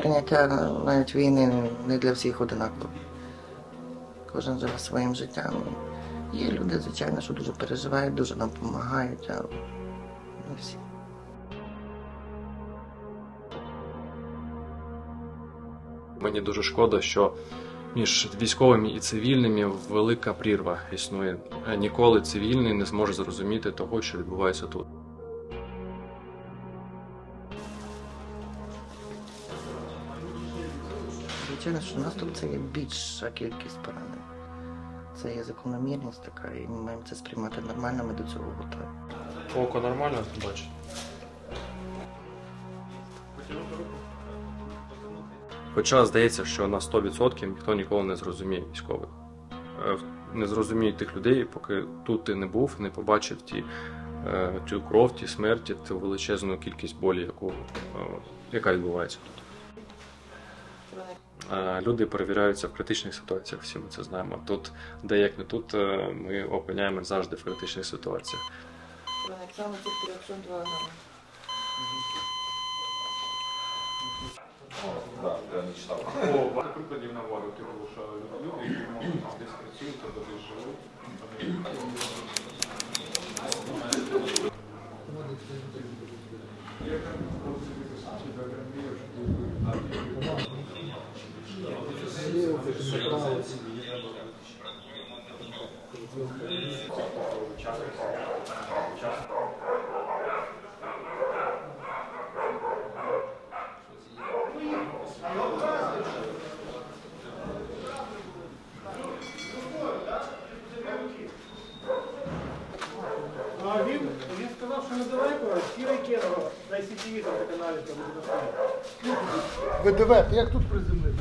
сприйняття навіть війни не для всіх одинаково. Кожен живе своїм життям. Є люди, звичайно, що дуже переживають, дуже нам допомагають, але не всі. Мені дуже шкода, що між військовими і цивільними велика прірва існує. Ніколи цивільний не зможе зрозуміти того, що відбувається тут. Звичайно, що наступ це є більша кількість поранень. Це є закономірність така, і ми маємо це сприймати нормально, ми до цього готові. Око нормально бачить? Хоча здається, що на 100% ніхто ніколи не зрозуміє військових. Е, Не зрозуміє тих людей, поки тут ти не був, не побачив ті, е, кров, ті смерті, ту величезну кількість болі, яку, е, яка відбувається тут. Люди перевіряються в критичних ситуаціях, всі ми це знаємо. Тут, де як не тут, е, ми опиняємося завжди в критичних ситуаціях. О, прикладів наводив, типу, що люди, які можуть десь працюють або десь живуть, вони А він, він сказав, що недалеко, сірий кинув на ICTV там на каналі там буде достатньо. ВДВ, ти як тут приземлився?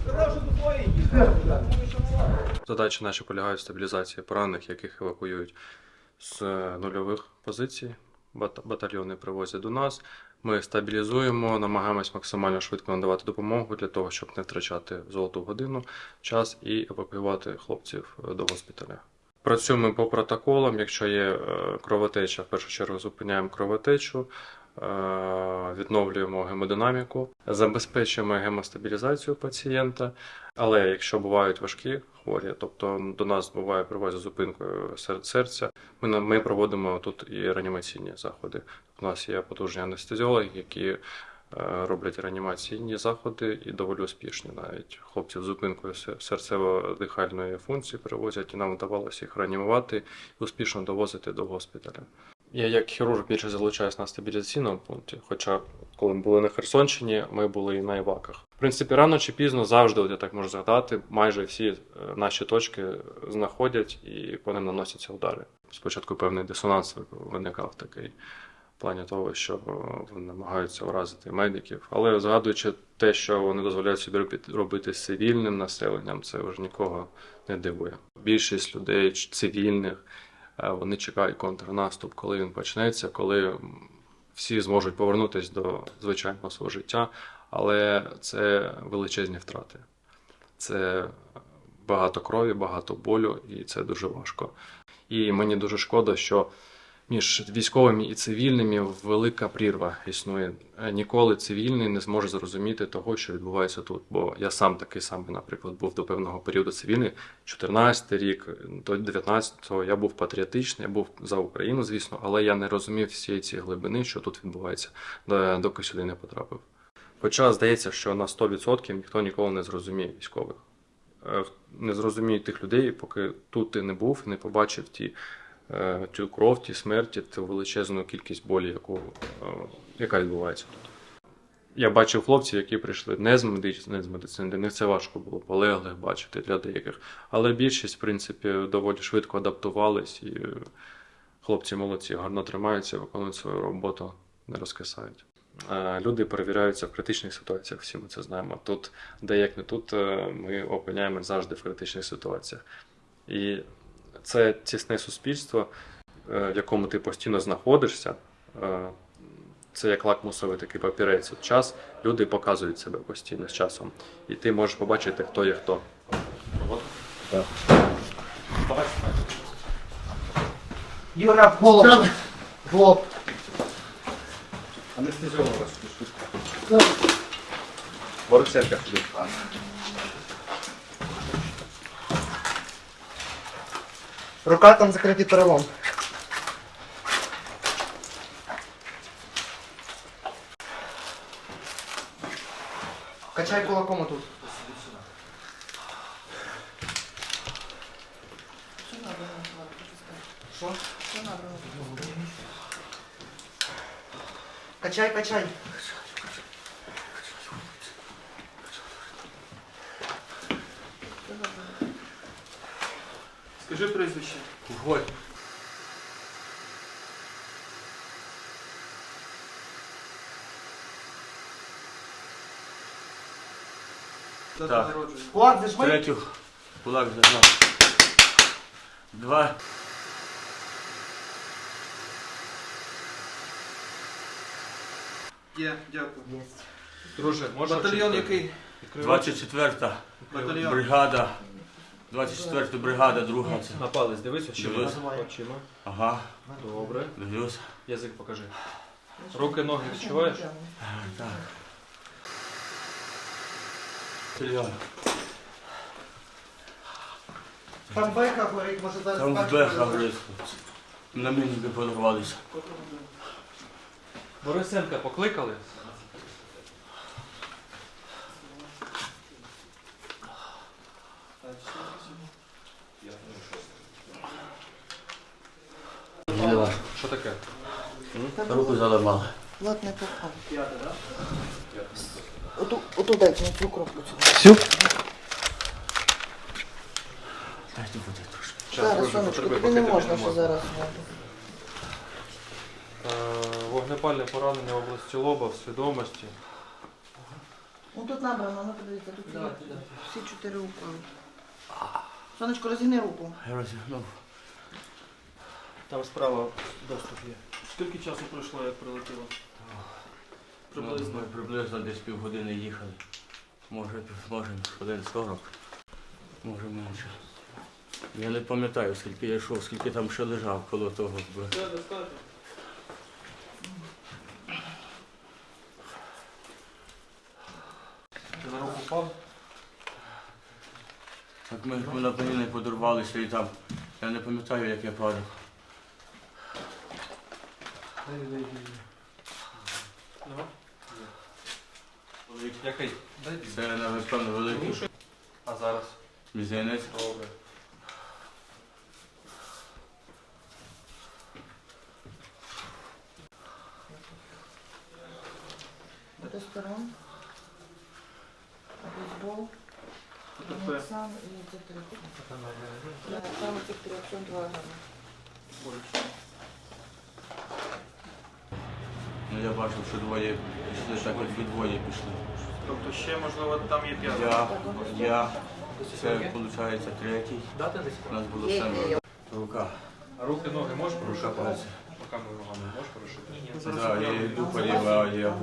Задачі наші полягають в стабілізації поранених, яких евакуюють з е, нульових позицій. Батальйони привозять до нас. Ми стабілізуємо, намагаємось максимально швидко надавати допомогу для того, щоб не втрачати золоту годину, час і евакуювати хлопців е, до госпіталя. Працюємо по протоколам. Якщо є е, кровотеча, в першу чергу зупиняємо кровотечу, відновлюємо гемодинаміку, забезпечуємо гемостабілізацію пацієнта. Але якщо бувають важкі хворі, тобто до нас буває привозять зупинкою сер- серця, ми, ми проводимо тут і реанімаційні заходи. У нас є потужні анестезіологи, які е, роблять реанімаційні заходи і доволі успішні. Навіть хлопців з зупинкою серцево-дихальної функції привозять, і нам вдавалося їх реанімувати і успішно довозити до госпіталя. Я як хірург більше залучаюсь на стабілізаційному пункті, хоча коли ми були на Херсонщині, ми були і на Іваках. В принципі, рано чи пізно завжди, от я так можу згадати, майже всі е, наші точки знаходять і по ним наносяться удари. Спочатку певний дисонанс виникав такий в плані того, що е, вони намагаються вразити медиків. Але згадуючи те, що вони дозволяють собі робити- з цивільним населенням, це вже нікого не дивує. Більшість людей цивільних вони чекають контрнаступ, коли він почнеться, коли всі зможуть повернутися до звичайного свого життя, але це величезні втрати. Це багато крові, багато болю, і це дуже важко. І мені дуже шкода, що між військовими і цивільними велика прірва існує. Е, Ніколи цивільний не зможе зрозуміти того, що відбувається тут. Бо я сам такий самий, наприклад, був до певного періоду цивільний, 14 рік, до 19-го я був патріотичний, я був за Україну, звісно, але я не розумів всієї цієї глибини, що тут відбувається, доки сюди не потрапив. Хоча здається, що на 100% ніхто ніколи не зрозуміє військових. Е, Не зрозуміє тих людей, поки тут ти не був, не побачив ті, е, ту кров, ті смерті, ту величезну кількість болі, яку, е, яка відбувається тут. Я бачив хлопців, які прийшли не з медицини, не з медицини, для них це важко було полеглих бачити для деяких. Але більшість, в принципі, доволі швидко адаптувались, і е, хлопці молодці, гарно тримаються, виконують свою роботу, не розкисають. Люди перевіряються в критичних ситуаціях, всі ми це знаємо. Тут, де як не тут, ми опиняємося завжди в критичних ситуаціях. І це тісне суспільство, е, в якому ти постійно знаходишся. Е, Це як лакмусовий такий папірець. От час люди показують себе постійно з часом. І ти можеш побачити, хто є хто. Юра, голуб. Хлоп. Борисенка Рука там закритий перелом. Качай кулаком тут. Що? Качай, качай. Голь. Дата Так. Кулак зажми. Третю кулак зажав. Два. Є, дякую. Друже, можна Батальйон який? 24 Батальйон. бригада. 24 бригада, друга. На палець дивись очима. Дивлюсь. Очима. Ага, Добре. дивлюсь. Язик покажи. Руки, ноги відчуваєш? Так. Стріляю. Там беха горить, може зараз Там беха гризко. На мені би подорвалися. Борисенка покликали? Що таке? Руку заламали. Влад не попав. П'яте, так? Оту, оту дайте, на цю кропку. Всю? Дайте води трошки. Зараз, сонечко, тобі не можна, що зараз воду. Е, Вогнепальне поранення в області лоба, в свідомості. Ну тут набрано, ну подивіться, тут є всі чотири уколи. Сонечко, розігни руку. Я розігнув. Там справа доступ є. Скільки часу пройшло, як прилетіло? Приблизно. Ну, Ми приблизно десь півгодини їхали. Може, може хвилин 40. Може менше. Я не пам'ятаю, скільки я йшов, скільки там ще лежав коло того. Все, достатньо. Ти на руку впав? Так ми, ми на пані подорвалися і там. Я не пам'ятаю, як я падав. Ну. Який? Це, напевно, великий А зараз? мізинець. Добре. Ресторан. Бейсбол. Сам і три. Саме цих трьох, сон два грами. Ну я бачив, що двоє пішли, так от ви двоє пішли. Тобто ще, можливо, там є п'яте. Я, я, це виходить третій. Дати десь? У нас було семеро. Рука. А руки, ноги можеш Рука порушити? пальці. Руками ногами можеш порушити? Так, я йду по ліва, я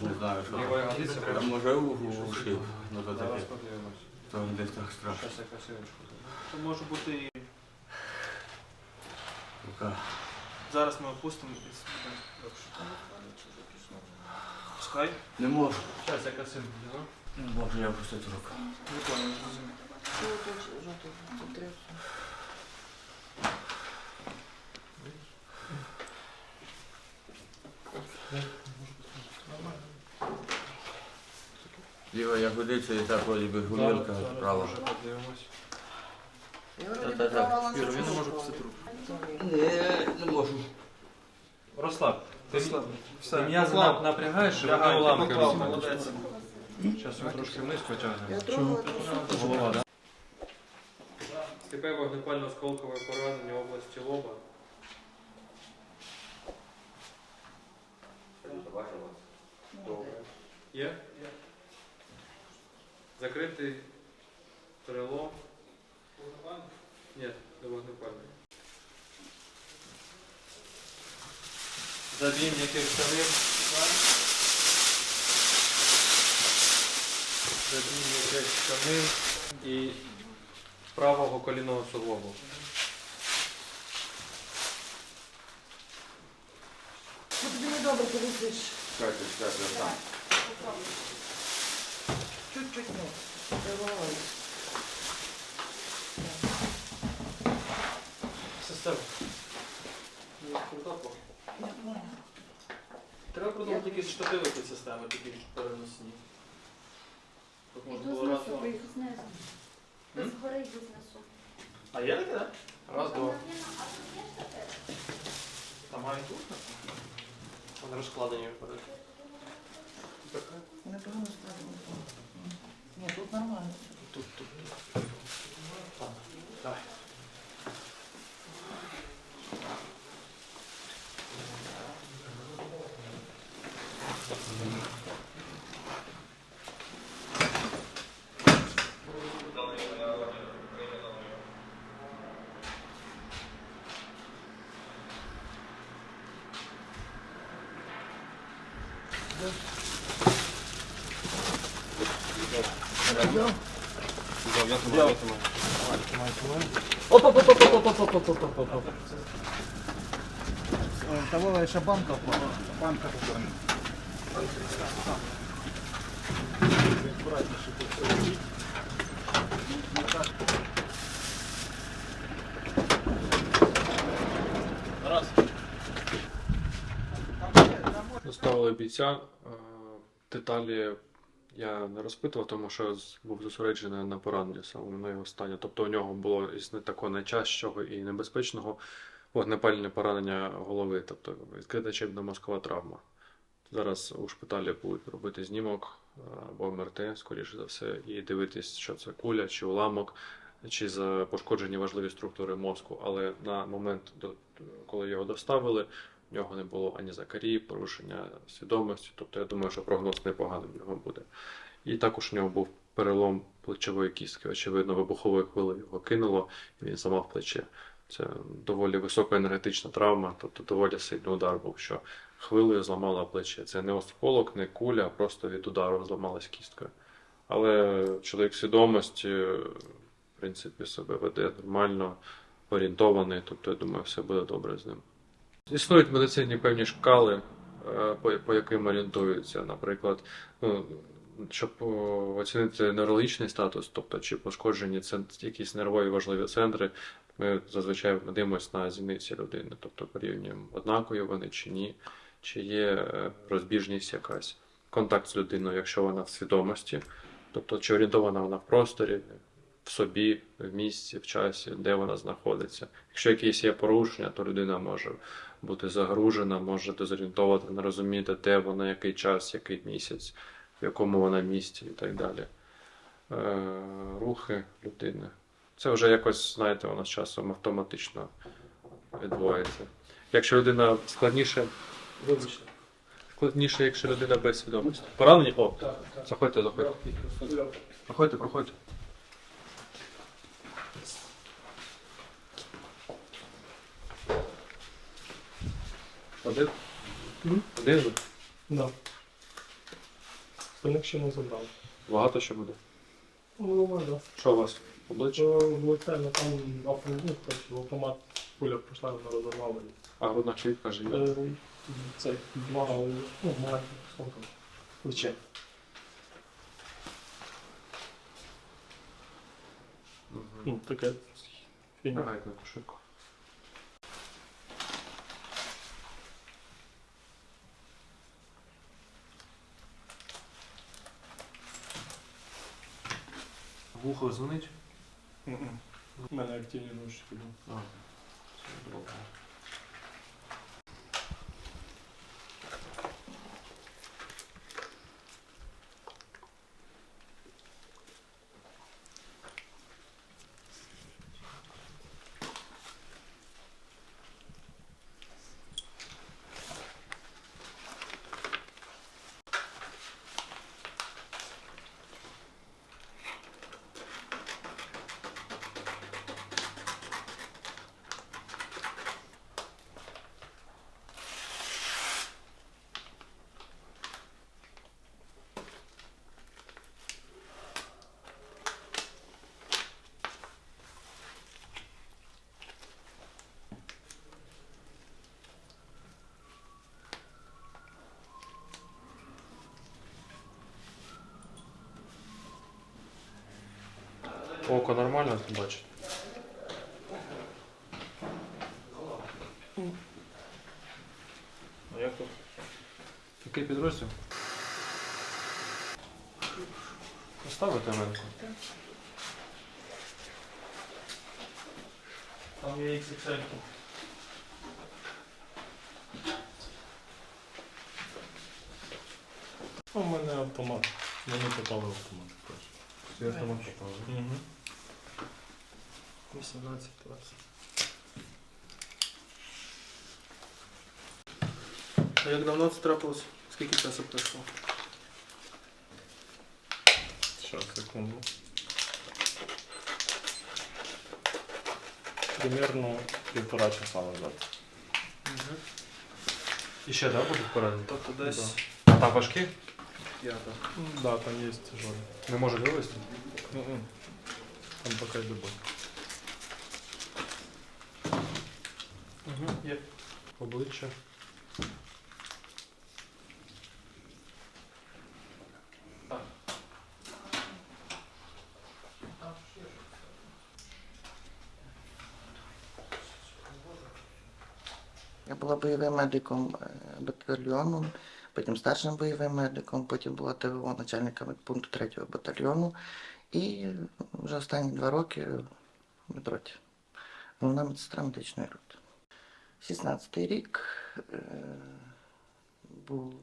не знаю, що. Лівої годиться Там може ушив, ну то таке. То десь так страшно. Це може бути і... Рука. Зараз ми опустимо і. Пускай. Не можу. Щас я красиву. Не можу я опустити руку. Тут жовтий? Це три. Ліва я і так вроді би гумілка, Зараз права. Я вроді Та-та-та. Юра, він не цю може пустити руку. Не, не можу. Розслаб. Ти, Розслаб. ти м'язи Поклав. напрягаєш, щоб ти уламки молодець. Зараз його трошки вниз потягнемо. Голова, так? Степе вогнепально-осколкове поранення в області лоба. Добре. Є? Закритий перелом. Ні, не вогнепальний. Забій м'яких тканин. Забій м'яких тканин і правого колінного суглобу. Ну, Тобі не добре, ти висиш. Чекайте, чекайте, я сам. Чуть-чуть, ну. Давай. Система. Ну, крута похуй. Треба продумати якісь штативи під системи, такі переносні. Тут можна було раз, знесу, два. знизу. М? З йду знесу. А є таке, так? Раз, два. Тут є штатив? Там має тут? Вони розкладені вперед. Непогано ставимо. Ні, тут нормально. Тут, тут, тут. Так, давай. Лише банка впала. Банка Доставили бійця. Е, Деталі я не розпитував, тому що був зосереджений на пораненні саме на його стані. Тобто у нього було із не такого найчастішого і небезпечного вогнепальне поранення голови, тобто відкрита черепно-мозкова травма. Зараз у шпиталі будуть робити знімок е, або МРТ, скоріше за все, і дивитись, що це куля чи уламок, чи за пошкоджені важливі структури мозку. Але на момент, коли його доставили, в нього не було ані закарії, порушення свідомості. Тобто я думаю, що прогноз непоганий в нього буде. І також у нього був перелом плечової кістки. Очевидно, вибуховою хвилею його кинуло, і він зламав плече. Це доволі високоенергетична травма, тобто доволі сильний удар був, що хвилею зламала плече. Це не осколок, не куля, а просто від удару зламалась кістка. Але чоловік свідомості, в принципі, себе веде нормально, орієнтований, тобто я думаю, все буде добре з ним. Існують в медицині певні шкали, е, по, яким орієнтуються. Наприклад, ну, щоб оцінити неврологічний статус, тобто чи пошкоджені цен- якісь нервові важливі центри, ми зазвичай дивимося на зіниці людини, тобто порівнюємо, однакові вони чи ні, чи є е, розбіжність якась. Контакт з людиною, якщо вона в свідомості, тобто чи орієнтована вона в просторі, в собі, в місці, в часі, де вона знаходиться. Якщо якісь є порушення, то людина може бути загружена, може дезорієнтовувати, не розуміти, де вона, який час, який місяць, в якому вона місці і так далі. Е, рухи людини. Це вже якось, знаєте, воно з часом автоматично відбувається. Якщо людина складніше, Вибачте. складніше, якщо людина без свідомості. Поранені? О, Так, так. заходьте, заходьте. Проходьте, проходьте. Один? Один? Да. Спинник ще не забрав. Багато ще буде. Ну. Що у вас? Обличчя? Влучально там автомат, ну, автомат пуля пройшла, вона розорвала. А грудна клітка живе? Е, Це два, ну, маленьких сколько? Плече. Ну, таке фігня. Давайте на швидко. Вухо дзвонить? У мене активні наушники. А, все добре. Око нормально бачить? А як тут? Який підрозділ? Поставити мене. Там є XXL. У мене автомат. Мені попали в автомат. Я автомат попав. Угу. 18 20. А як давно це трапилось? Скільки часу пройшло? Сейчас, секунду. Примерно півтора часа назад. І ще, так, будуть поранені? Тобто десь- А там важкі? М, Да, там є тяжелі. Не можуть вивезти? Мгм. Там пока йде бой. Є. Обличчя. Я була бойовим медиком е, батальйону, потім старшим бойовим медиком, потім була ТВО начальником пункту 3 батальйону. І вже останні два роки в медроті. Головна медсестра медичної роти. 16-й рік е, був,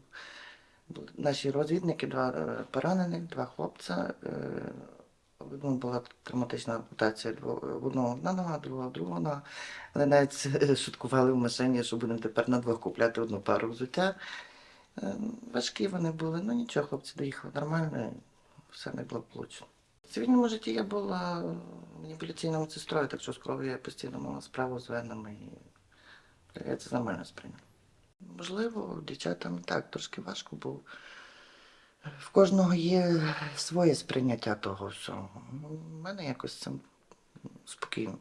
наші розвідники, два е, поранених, два хлопця. Е, в одному була травматична ампутація в одного одна нога, другого друга нога. Вони навіть е, шуткували в машині, що будемо тепер на двох купляти одну пару взуття. Е, Важкі вони були, ну нічого, хлопці доїхали нормально, все не благополучно. В цивільному житті я була маніпуляційною медсестрою, так що з кров'ю я постійно мала справу з венами я це нормально сприйняв. Можливо, дівчатам так трошки важко, бо в кожного є своє сприйняття того всього. Ну, У мене якось це спокійно.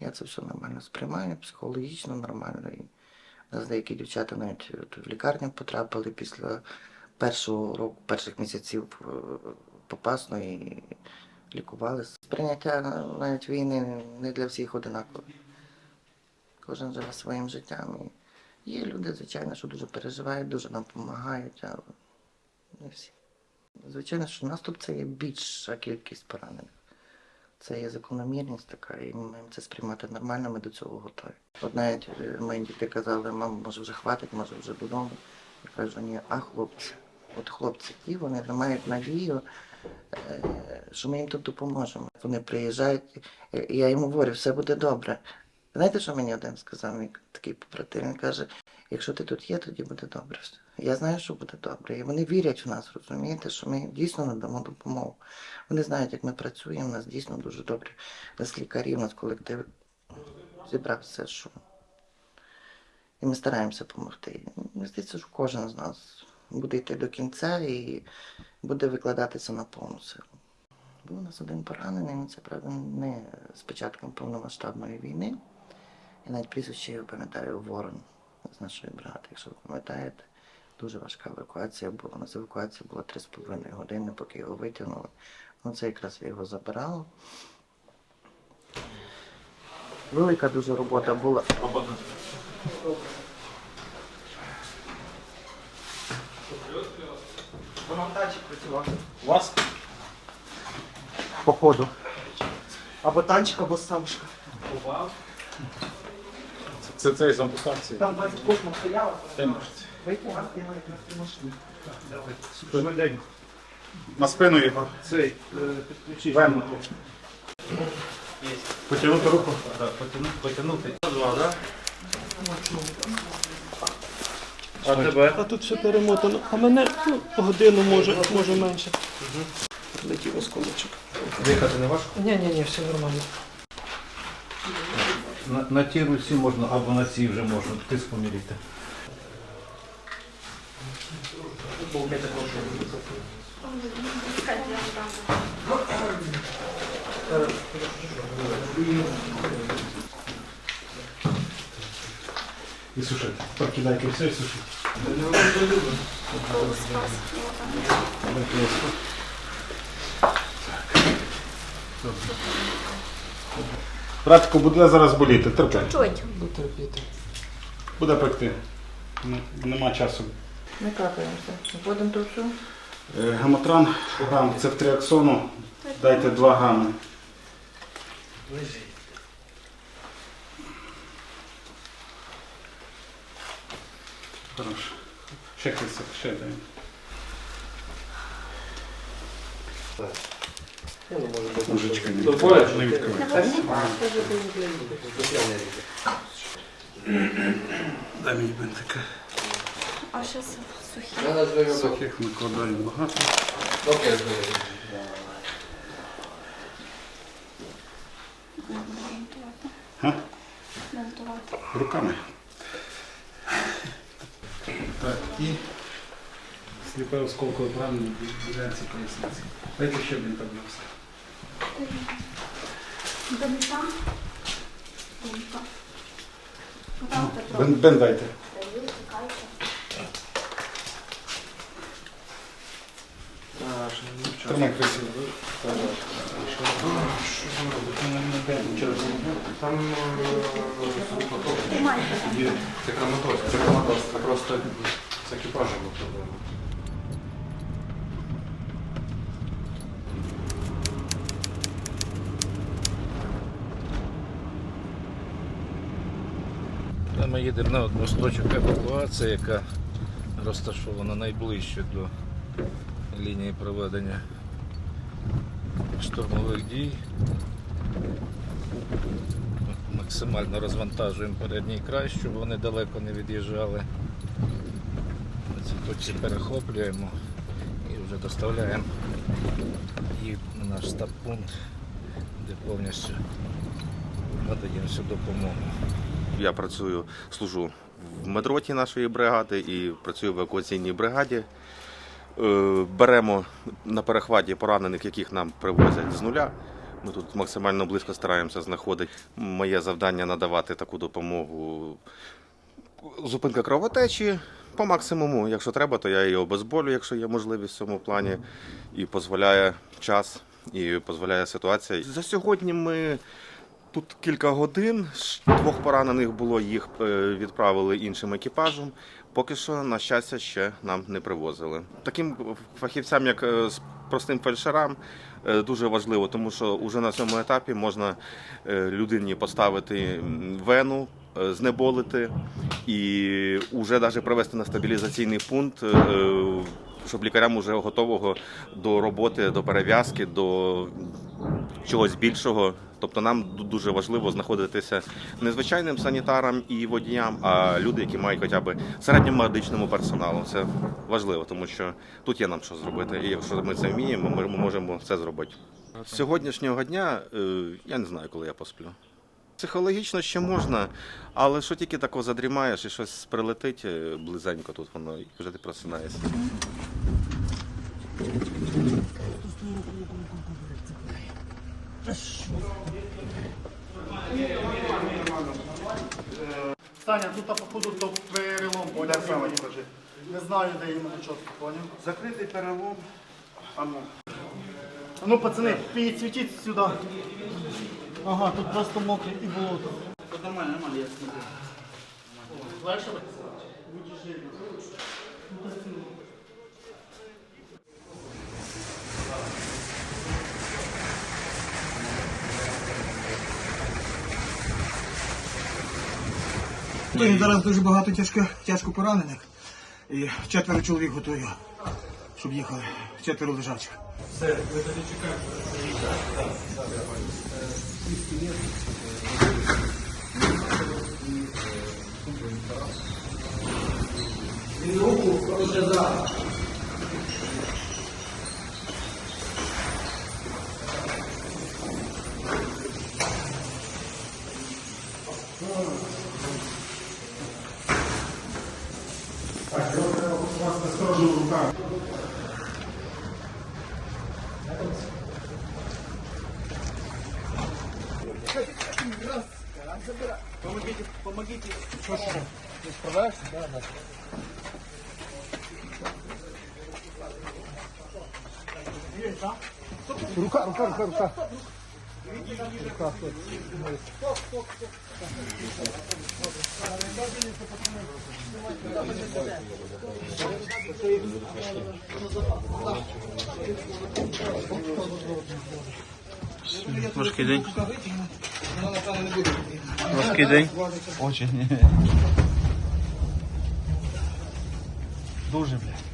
Я це все нормально сприймаю, психологічно нормально. І у нас деякі дівчата навіть в лікарню потрапили після першого року, перших місяців е, попасно і лікувалися. Сприйняття навіть війни не для всіх одинакове. Кожен живе своїм життям. І є люди, звичайно, що дуже переживають, дуже нам допомагають, але не всі. Звичайно, що наступ це є більша кількість поранених. Це є закономірність така, і ми маємо це сприймати нормально, ми до цього готові. От навіть е, мої діти казали, мам, може вже хватить, може вже додому. Я кажу, ні, а хлопці. От хлопці ті, вони мають надію, е, що ми їм тут допоможемо. Вони приїжджають, я їм говорю, все буде добре. Знаєте, що мені один сказав, мій такий побратим, каже, якщо ти тут є, тоді буде добре. все. Я знаю, що буде добре. І вони вірять в нас, розумієте, що ми дійсно надамо допомогу. Вони знають, як ми працюємо, у нас дійсно дуже добре. У нас лікарі, у нас колектив зібрав все, що. І ми стараємося допомогти. Мені здається, що кожен з нас буде йти до кінця і буде викладатися на повну силу. Був у нас один поранений, це правда не з початком повномасштабної війни. Я навіть прізвище його пам'ятаю Ворон з нашої бригади, якщо ви пам'ятаєте. Дуже важка евакуація була. У нас евакуація була 3,5 години, поки його витягнули. Ну, це якраз я його забирав. Велика дуже робота була. Монтажик працював. У вас? Походу. Або танчик, або самшка. Це цей з ампутації. Там 20 космов стояла. Темно. Витягав, я на спину його. Цей, підключи. Вен. Потягнути руку? Два, так? А тебе? А тут все перемотано. А мене ну, годину може, може менше. Летів осколочок. Дихати не важко? Ні, ні, ні, все нормально. На, на тій руці можна, або на цій вже можна тиск поміряти. І сушити. Прокидайте все і сушіть. Братику, буде зараз боліти, терпи. Чуть. Буде пекти. Нема часу. Не капаємося. Вводимо тут все. Е, Гамотран, грам цефтріаксону, дайте 2 грами. Хорошо. Ще кисок, ще дай. Не відкривай. Не відкривай. Дай мені бинтика. А ще сухі. Сухих накладаю багато. Га? Монтувати. Руками. Так, і сліпе осколкове поранення ділянці поясниці. Дайте ще один таблюкс. Там Бен, бен дайте. Тримай красиво. Там Тримайте. це краматоз. Це краматоз. Це просто з екіпажем проблема. Ми їдемо на одну з точок евакуації, яка розташована найближче до лінії проведення штурмових дій. Максимально розвантажуємо передній край, щоб вони далеко не від'їжджали. На цій точці перехоплюємо і вже доставляємо їх на наш стаб-пункт, де повністю надаємо всю допомогу. Я працюю, служу в медроті нашої бригади і працюю в евакуаційній бригаді. Е, Беремо на перехваті поранених, яких нам привозять з нуля. Ми тут максимально близько стараємося знаходити. Моє завдання надавати таку допомогу. Зупинка кровотечі по максимуму. Якщо треба, то я її обезболю, якщо є можливість в цьому плані. І дозволяє час, і дозволяє ситуація. За сьогодні ми Тут кілька годин. Двох поранених було, їх е, відправили іншим екіпажем. Поки що, на щастя, ще нам не привозили. Таким фахівцям, як е, з простим фельдшерам, е, дуже важливо, тому що вже на цьому етапі можна людині поставити вену, знеболити і вже навіть привести на стабілізаційний пункт. Щоб лікарям вже готового до роботи, до перев'язки, до чогось більшого. Тобто нам дуже важливо знаходитися не звичайним санітарам і водіям, а люди, які мають хоча б середньому медичному персоналу. Це важливо, тому що тут є нам що зробити. І якщо ми це вміємо, ми можемо це зробити. З сьогоднішнього дня е, я не знаю, коли я посплю. Психологічно ще можна, але що тільки тако задрімаєш і щось прилетить е, близенько тут, воно і вже ти просинаєшся. Саня, тут походу то перелом. Покажи. Не знаю, де іменно чітко, поняв? Закритий перелом. А ну. А ну, пацани, підсвітіть сюди. Ага, тут просто мокре і болото. Нормально, нормально, я смотрю. Легше? Ну, і зараз дуже багато тяжко, тяжко поранених. І четверо чоловік готові, щоб їхали. Четверо лежачих. Так, забирай. Помогите, помогите. Что, что? Ты справляешься? Да, да. Рука, рука, рука, рука. Рука, стой. Стоп, стоп, стоп. Важкий день. Воно, напевно, не буде потрібно. Розкидай. Дуже, блядь.